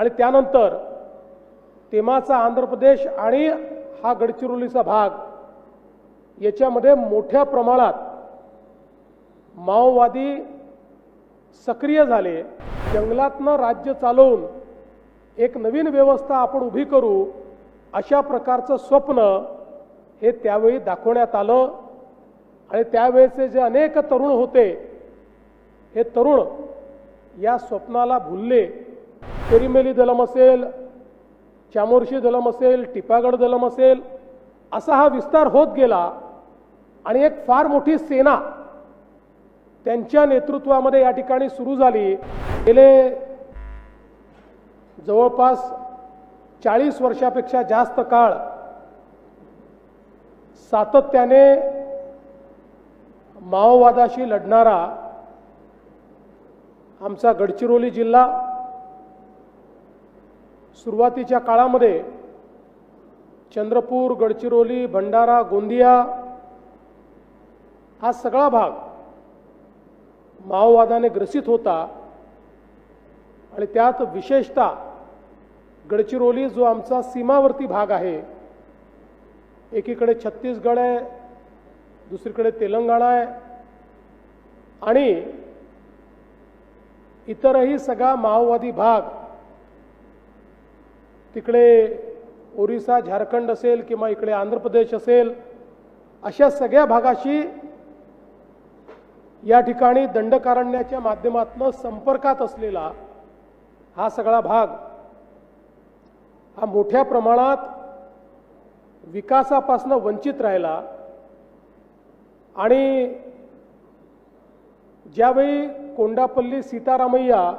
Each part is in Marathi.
आणि त्यानंतर तेमाचा आंध्र प्रदेश आणि हा गडचिरोलीचा भाग याच्यामध्ये मोठ्या प्रमाणात माओवादी सक्रिय झाले. जंगलातनं राज्य चालवून एक नवीन व्यवस्था आपण उभी करू अशा प्रकारचं स्वप्न हे त्यावेळी दाखवण्यात आलं. आणि त्यावेळेचे जे अनेक तरुण होते हे तरुण या स्वप्नाला भुलले. पेरिमेली दलम असेल चामोर्शी दलम असेल टिपागड दलम असेल असा हा विस्तार होत गेला आणि एक फार मोठी सेना त्यांच्या नेतृत्वामध्ये या ठिकाणी सुरू झाली. गेले जवळपास चाळीस वर्षापेक्षा जास्त काळ सातत्याने माओवादाशी लढणारा आमचा गडचिरोली जिल्हा सुरुवातीच्या काळामध्ये चंद्रपूर गडचिरोली भंडारा गोंदिया हा सगळा भाग माओवादाने ग्रसित होता आणि त्यात विशेषतः गडचिरोली जो आमचा सीमावर्ती भाग आहे एकीकडे छत्तीसगड आहे दुसरीकडे तेलंगणा आहे आणि इतरही सगळा माओवादी भाग तिकडे ओरिसा झारखंड असेल किंवा इकडे आंध्र प्रदेश असेल अशा सगळ्या भागाशी या ठिकाणी दंडकारण्याच्या माध्यमातून संपर्कात असलेला हा सगळा भाग हा मोठ्या प्रमाणात विकासापासून वंचित राहिला. आणि ज्यावेळी कोंडापल्ली सीतारामय्या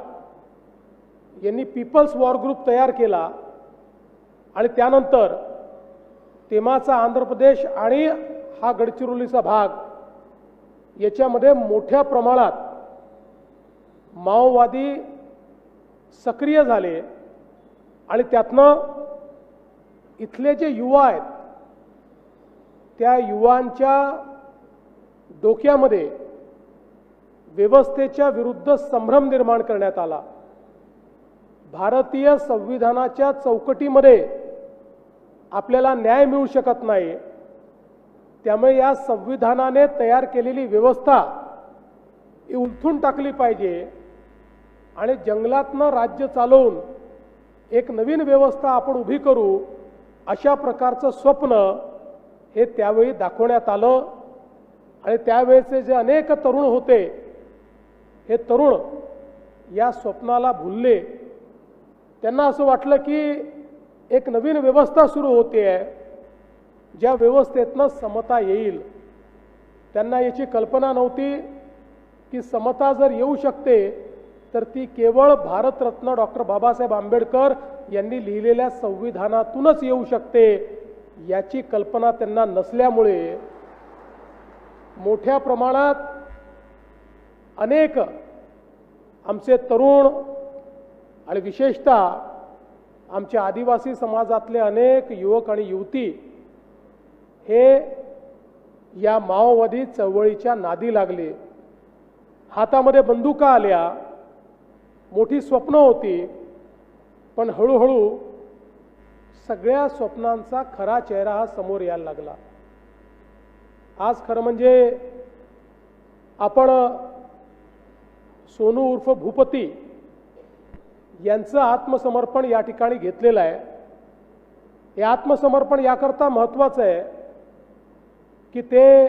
यांनी पीपल्स वॉर ग्रुप तयार केला आणि त्यानंतर तेमाचा आंध्र प्रदेश आणि हा गडचिरोलीचा भाग याच्यामध्ये मोठ्या प्रमाणात माओवादी सक्रिय झाले आणि त्यातनं इथले जे युवा आहेत त्या युवांच्या डोक्यामध्ये व्यवस्थेच्या विरुद्ध संभ्रम निर्माण करण्यात आला. भारतीय संविधानाच्या चौकटीमध्ये आपल्याला न्याय मिळू शकत नाही. त्यामुळे या संविधानाने तयार केलेली व्यवस्था ही उलथून टाकली पाहिजे आणि जंगलातनं राज्य चालवून एक नवीन व्यवस्था आपण उभी करू अशा प्रकारचं स्वप्न हे त्यावेळी दाखवण्यात आलं आणि त्यावेळेचे जे अनेक तरुण होते हे तरुण या स्वप्नाला भुलले. त्यांना असं वाटलं की एक नवीन व्यवस्था सुरू होते आहे. ज्या व्यवस्थेतनं समता येईल. त्यांना याची कल्पना नव्हती की समता जर येऊ शकते तर ती केवळ भारतरत्न डॉक्टर बाबासाहेब आंबेडकर यांनी लिहिलेल्या संविधानातूनच येऊ शकते याची कल्पना त्यांना नसल्यामुळे. मोठ्या प्रमाणात अनेक आमचे तरुण आणि विशेषतः आमच्या आदिवासी समाजातले अनेक युवक आणि युवती हे या माओवादी चळवळीच्या नादी लागले. हातामध्ये बंदुका आल्या. मोठी स्वप्न होती. पण हळूहळू सगळ्या स्वप्नांचा खरा चेहरा हा समोर यायला लागला. आज खरं म्हणजे आपण सोनू उर्फ भूपती यांचं आत्मसमर्पण या ठिकाणी घेतलेलं आहे. हे आत्मसमर्पण याकरता महत्त्वाचं आहे की ते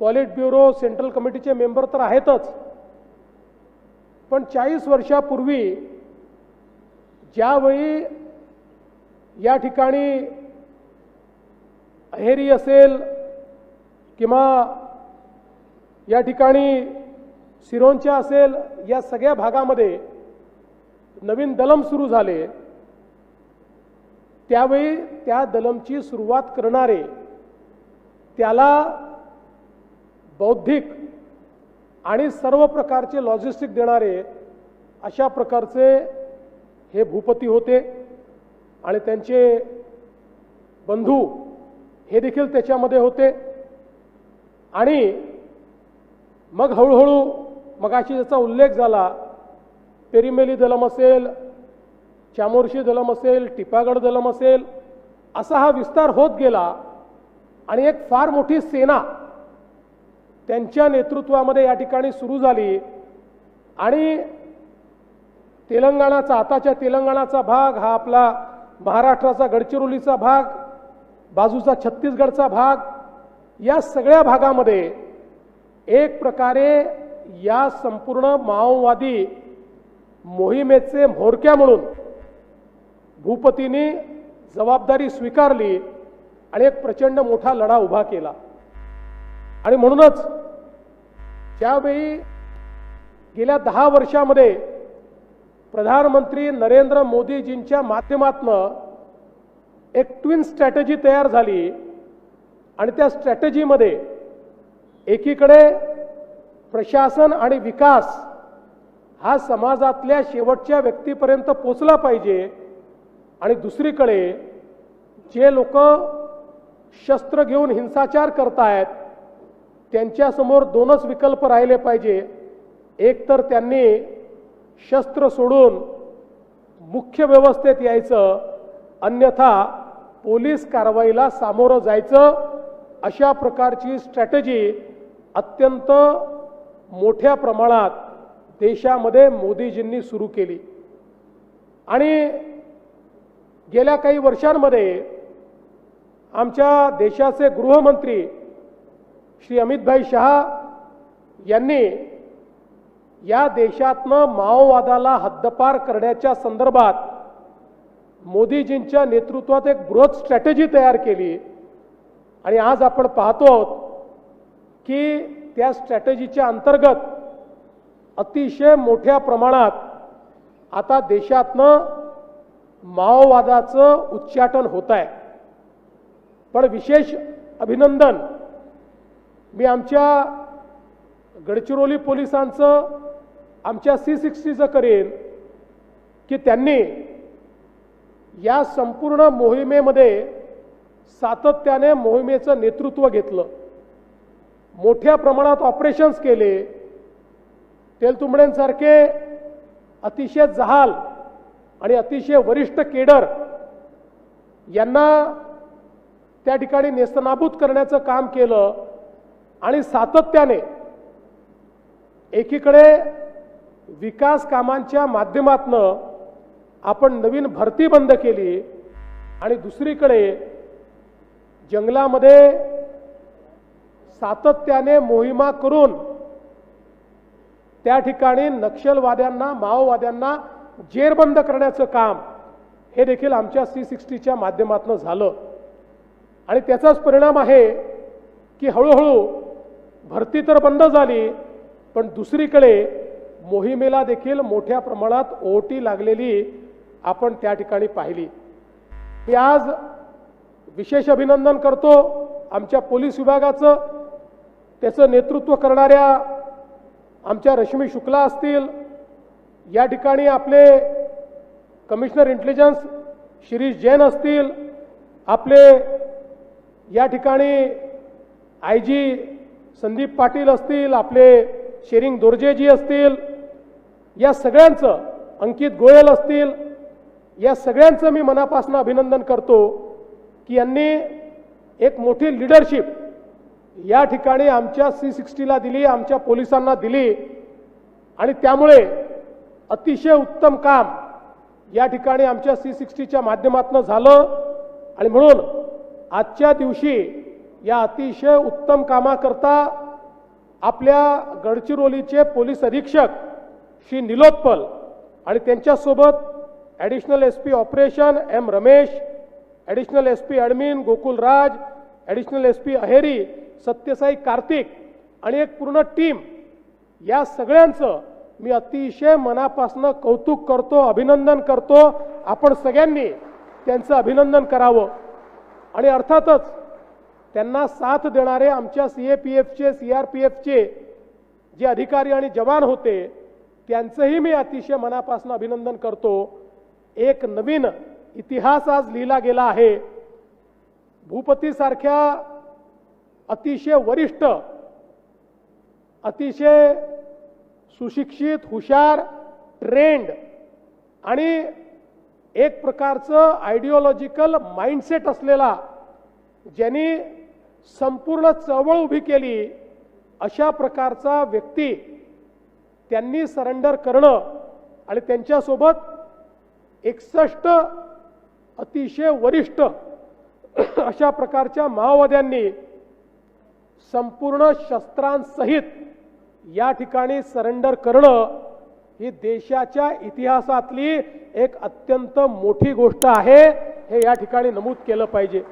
पॉलिट ब्युरो सेंट्रल कमिटीचे मेंबर तर आहेतच. पण चाळीस वर्षापूर्वी ज्यावेळी या ठिकाणी अहेरी असेल किंवा या ठिकाणी सिरोंच्या असेल या सगळ्या भागामध्ये नवीन दलम सुरू झाले त्यावेळी त्या दलमची सुरुवात करणारे त्याला बौद्धिक आणि सर्व प्रकारचे लॉजिस्टिक देणारे अशा प्रकारचे हे भूपती होते आणि त्यांचे बंधू हे देखील त्याच्यामध्ये होते. आणि मग हळूहळू मगाशी ज्याचा उल्लेख झाला पेरीमेली दलम असेल चामोर्शी दलम असेल टिपागड दलम असेल असा हा विस्तार होत गेला आणि एक फार मोठी सेना त्यांच्या नेतृत्वामध्ये या ठिकाणी सुरू झाली. आणि तेलंगणाचा आताच्या तेलंगणाचा भाग हा आपला महाराष्ट्राचा गडचिरोलीचा भाग बाजूचा छत्तीसगडचा भाग या सगळ्या भागामध्ये एक प्रकारे या संपूर्ण माओवादी मोहिमेचे म्होरक्या म्हणून भूपतींनी जबाबदारी स्वीकारली आणि एक प्रचंड मोठा लढा उभा केला. आणि म्हणूनच ज्यावेळी गेल्या दहा वर्षामध्ये प्रधानमंत्री नरेंद्र मोदीजींच्या माध्यमातनं एक ट्विन स्ट्रॅटजी तयार झाली आणि त्या स्ट्रॅटजीमध्ये एकीकडे प्रशासन आणि विकास हा समाजातल्या शेवटच्या व्यक्तीपर्यंत पोचला पाहिजे. आणि दुसरीकडे जे लोक शस्त्र घेऊन हिंसाचार करतायत त्यांच्यासमोर दोनच विकल्प राहिले पाहिजे. एक तर त्यांनी शस्त्र सोडून मुख्य व्यवस्थेत यायचं अन्यथा पोलीस कारवाईला सामोरं जायचं. अशा प्रकारची स्ट्रॅटेजी अत्यंत मोठ्या प्रमाणात देशामध्ये मोदीजींनी सुरू केली. आणि गेल्या काही वर्षांमध्ये आमच्या देशाचे गृहमंत्री श्री अमितभाई शहा यांनी या देशातनं माओवादाला हद्दपार करण्याच्या संदर्भात मोदीजींच्या नेतृत्वात एक बृहत स्ट्रॅटेजी तयार केली. आणि आज आपण पाहतो आहोत की त्या स्ट्रॅटेजीच्या अंतर्गत अतिशय मोठ्या प्रमाणात आता देशातनं माओवादाचं उच्चाटन होत आहे पण विशेष अभिनंदन मी आमच्या गडचिरोली पोलिसांचं आमच्या सी सिक्स्टीचं करेन की त्यांनी या संपूर्ण मोहिमेमध्ये सातत्याने मोहिमेचं नेतृत्व घेतलं. मोठ्या प्रमाणात ऑपरेशन्स केले. तेलतुंबड्यांसारखे अतिशय जहाल आणि अतिशय वरिष्ठ केडर यांना त्या ठिकाणी नेस्तनाबूत करण्याचं काम केलं आणि सातत्याने एकीकडे विकास कामांच्या माध्यमातनं आपण नवीन भरती बंद केली आणि दुसरीकडे जंगलामध्ये सातत्याने मोहिमा करून त्या ठिकाणी नक्षलवाद्यांना माओवाद्यांना जेरबंद करण्याचं काम हे देखील आमच्या सी सिक्स्टीच्या माध्यमातून झालं. आणि त्याचाच परिणाम आहे की हळूहळू भरती तर बंद झाली पण दुसरीकडे मोहिमेला देखील मोठ्या प्रमाणात ओटी लागलेली आपण त्या ठिकाणी पाहिली. मी आज विशेष अभिनंदन करतो आमच्या पोलीस विभागाचं त्याचं नेतृत्व करणाऱ्या आमच्या रश्मी शुक्ला असतील या ठिकाणी आपले कमिशनर इंटेलिजन्स शिरीष जैन असतील आपले या ठिकाणी आय जी संदीप पाटील असतील आपले शेरिंग दोर्जेजी असतील या सगळ्यांचं अंकित गोयल असतील या सगळ्यांचं मी मनापासून अभिनंदन करतो की यांनी एक मोठी लिडरशिप या ठिकाणी आमच्या सी सिक्स्टीला दिली आमच्या पोलिसांना दिली. आणि त्यामुळे अतिशय उत्तम काम या ठिकाणी आमच्या सी सिक्स्टीच्या माध्यमातून झालं. आणि म्हणून आजच्या दिवशी या अतिशय उत्तम कामाकरता आपल्या गडचिरोलीचे पोलीस अधीक्षक श्री निलोत्पल आणि त्यांच्यासोबत additional S P operation M Ramesh additional S P admin Gokul Raj additional S P Aheri Satyasai Kartik आणि एक पूर्ण टीम या सगळ्यांचं मी अतिशय मनापासून कौतुक करतो अभिनंदन करतो. आपण सगळ्यांनी त्यांचं अभिनंदन करावं. आणि अर्थातच त्यांना साथ देणारे आमच्या सी ए पी एफचे सी आर पी एफचे जे अधिकारी आणि जवान होते त्यांचंही मी अतिशय मनापासून अभिनंदन करतो. एक नवीन इतिहास आज लिहिला गेला आहे. भूपतीसारख्या अतिशय वरिष्ठ अतिशय सुशिक्षित हुशार ट्रेंड आणि एक प्रकारचं आयडिओलॉजिकल माइंडसेट असलेला ज्यांनी संपूर्ण चळवळ उभी केली अशा प्रकारचा व्यक्ती त्यांनी सरेंडर करणं आणि त्यांच्यासोबत एकसष्ट अतिशय वरिष्ठ अशा प्रकारच्या माओवाद्यांनी संपूर्ण शस्त्रांसहित या ठिकाणी सरेंडर करणं ही देशाच्या इतिहासातली एक अत्यंत मोठी गोष्ट आहे. हे या ठिकाणी नमूद केलं पाहिजे.